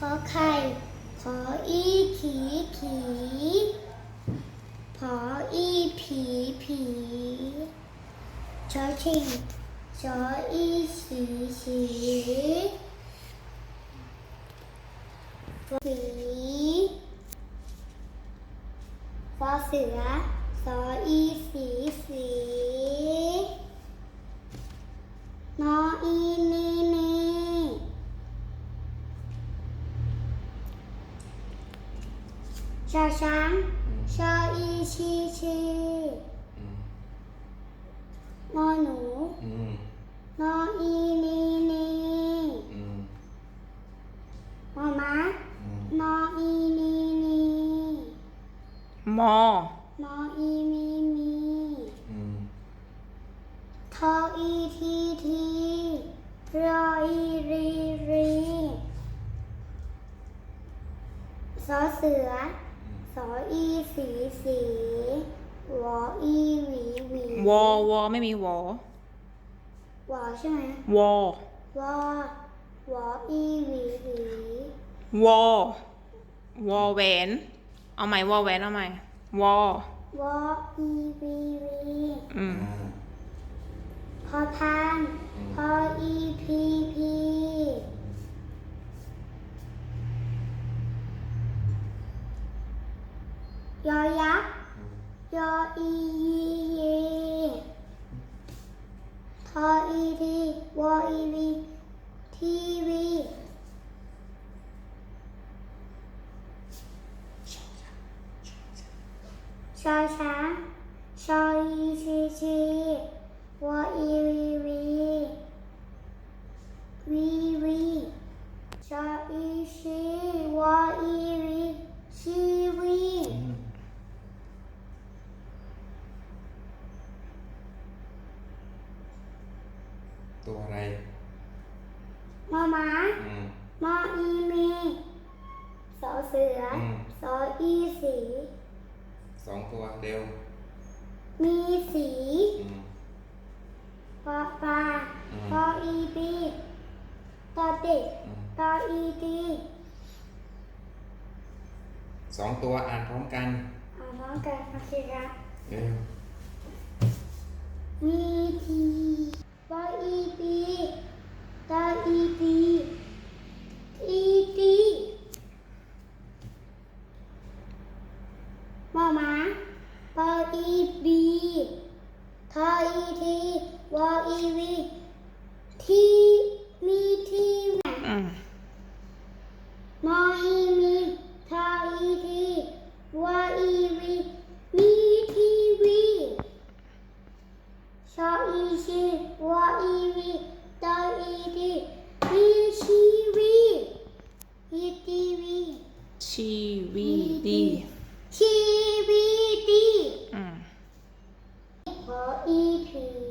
ขอไข่ ขออีขีขีขออีผีผีชอชิงชออีสีสีสีฟอเสือสออีสี ชอช้างชออีชีชีอืมนอหนูอืมนออีนีนีอืมมอม้าอืมนออีนีนีมอมออีมีมีอืมทออีทีทีรออีรีรีสอเสือ สออีสีสีวออีหวีหวีวอวอไม่มีวอวอใช่ไหมวอวอวออีหวีหวีวอวอแหวนเอาใหม่วอแหวนเอาใหม่วอวออีวีวี ยอยักษ์ยออียีเยทออีทีวออีวีทีวีชอช้างชออีชีชีวออีวีวีวีวีชออีชีวออีวีชีวี อืม ตัวอะไรมอม้าอืมมออีมีสอเสืออมสออีสี สองตัวเร็วมีสีอืมปอปลาอืมปออีปีตอเด็กอืมตออีตีสองตัวอ่านพร้อมกัน เอาน้องกันโอเคครับเร็ว อีบีทออีทีวออีวีทีมีทีแมมอีมีทออีทีวออีวีมีทีวีชออีชีวออีวีตออีทีมีชีวีมีทีวีชีวีดี ทีวีดี อืม ขออีพี